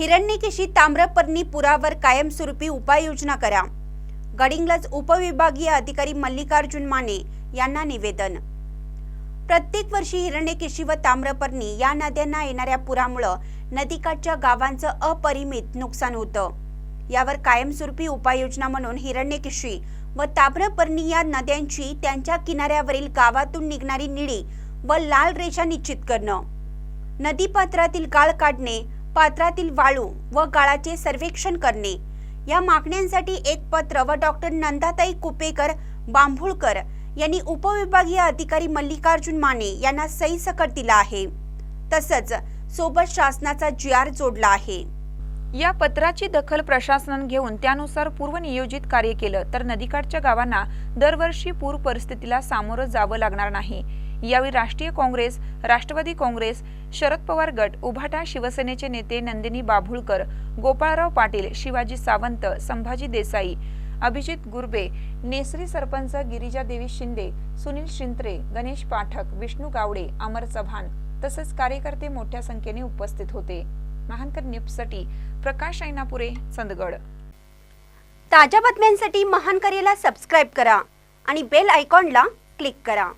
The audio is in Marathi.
हिरण्यकेशी ताम्रपर्णी पुरावर कायमस्वरूपी उपाययोजना करा. गडिंग्लज उपविभागीय अधिकारी मल्लिकार्जुन माने यांना निवेदन. प्रत्येक वर्षी हिरण्यकेशी व ताम्रपर्णी या नद्यांना येणाऱ्या पुरामुळं नदीकाठच्या गावांचं अपरिमित नुकसान होतं. यावर कायमस्वरूपी उपाययोजना म्हणून हिरण्यकेशी व ताम्रपर्णी या नद्यांची त्यांच्या किनाऱ्यावरील गावातून निघणारी निळी व लाल रेषा निश्चित करणं. नदीपात्रातील गाळ काढणे पात्रातील वाळू व गाळाचे सर्वेक्षण करणे. या मागण्यांसाठी एक पत्र व डॉक्टर नंदाताई कुपेकर बांभुळकर यांनी उपविभागीय अधिकारी मल्लिकार्जुन माने यांना सही सकट दिला आहे. तसंच सोबत शासनाचा जी आर जोडला आहे. या पत्राची दखल प्रशासनानं घेऊन त्यानुसार पूर्वनियोजित कार्य केलं तर नदीकाठच्या गावांना दरवर्षी पूर परिस्थितीला सामोरं जावं लागणार नाही. यावेळी राष्ट्रीय काँग्रेस राष्ट्रवादी काँग्रेस शरद पवार गट उभाटा शिवसेनेचे नेते नंदिनी बाभुळकर गोपाळराव पाटील शिवाजी सावंत संभाजी देसाई अभिजित गुरबे नेसरी सरपंच गिरिजा देवी शिंदे सुनील शिंत्रे गणेश पाठक विष्णू गावडे अमर चव्हाण तसेच कार्यकर्ते मोठ्या संख्येने उपस्थित होते. महानकर न्यूजसाठी प्रकाश ऐनापुरे चंदगड. ताज्या बातम्यांसाठी महानकरेला सबस्क्राईब करा आणि बेल आयकॉनला क्लिक करा.